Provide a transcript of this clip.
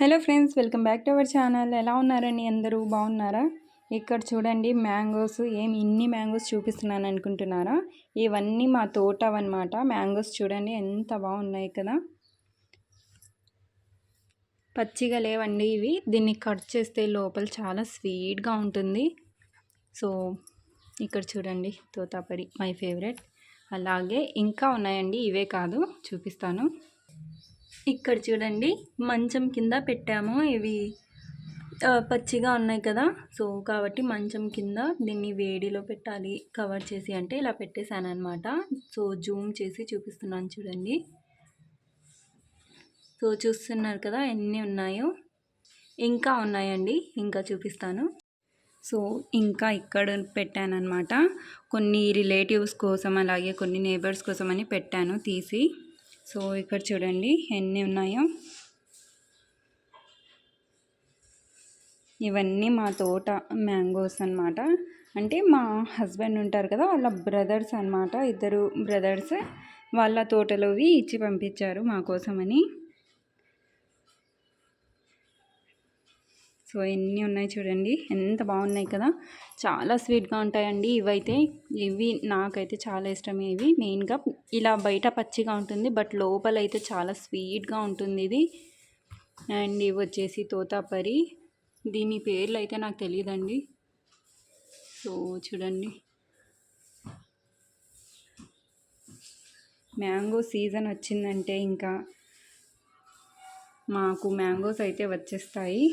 Hello friends welcome back to our channel. ఎలా ఉన్నారండి అందరూ? బాగున్నారా? ఇక్కడ చూడండి మ్యాంగోస్. ఏమి ఇన్ని మ్యాంగోస్ చూపిస్తున్నాను అనుకుంటున్నారా? ఇవన్నీ మా తోట అనమాట మ్యాంగోస్ చూడండి ఎంత బాగున్నాయి కదా. పచ్చిగా లేవండి ఇవి. దీన్ని కట్ చేస్తే లోపల చాలా స్వీట్గా ఉంటుంది. సో ఇక్కడ చూడండి తోతాపరి మై ఫేవరెట్. అలాగే ఇంకా ఉన్నాయండి ఇవే కాదు చూపిస్తాను. ఇక్కడ చూడండి మంచం కింద పెట్టాము. ఇవి పచ్చిగా ఉన్నాయి కదా. సో కాబట్టి మంచం కింద దీన్ని వేడిలో పెట్టాలి కవర్ చేసి అంటే ఇలా పెట్టేశాను అనమాట సో జూమ్ చేసి చూపిస్తున్నాను చూడండి. సో చూస్తున్నారు కదా ఎన్ని ఉన్నాయో. ఇంకా ఉన్నాయండి ఇంకా చూపిస్తాను. సో ఇంకా ఇక్కడ పెట్టాను అనమాట కొన్ని రిలేటివ్స్ కోసం అలాగే కొన్ని నేబర్స్ కోసం అని పెట్టాను తీసి. సో ఇక్కడ చూడండి ఎన్ని ఉన్నాయో. ఇవన్నీ మా తోట మ్యాంగోస్ అనమాట అంటే మా హస్బెండ్ ఉంటారు కదా వాళ్ళ బ్రదర్స్ అనమాట ఇద్దరు బ్రదర్స్ వాళ్ళ తోటలోవి ఇచ్చి పంపించారు మా కోసమని. సో ఎన్ని ఉన్నాయి చూడండి. ఎంత బాగున్నాయి కదా. చాలా స్వీట్గా ఉంటాయండి. ఇవైతే ఇవి నాకైతే చాలా ఇష్టం ఇవి. మెయిన్గా ఇలా బయట పచ్చిగా ఉంటుంది బట్ లోపల అయితే చాలా స్వీట్గా ఉంటుంది ఇది. అండ్ ఇవి వచ్చేసి తోతాపరి. దీని పేర్లు అయితే నాకు తెలియదండి సో చూడండి. మ్యాంగో సీజన్ వచ్చిందంటే ఇంకా మాకు మ్యాంగోస్ అయితే వచ్చేస్తాయి.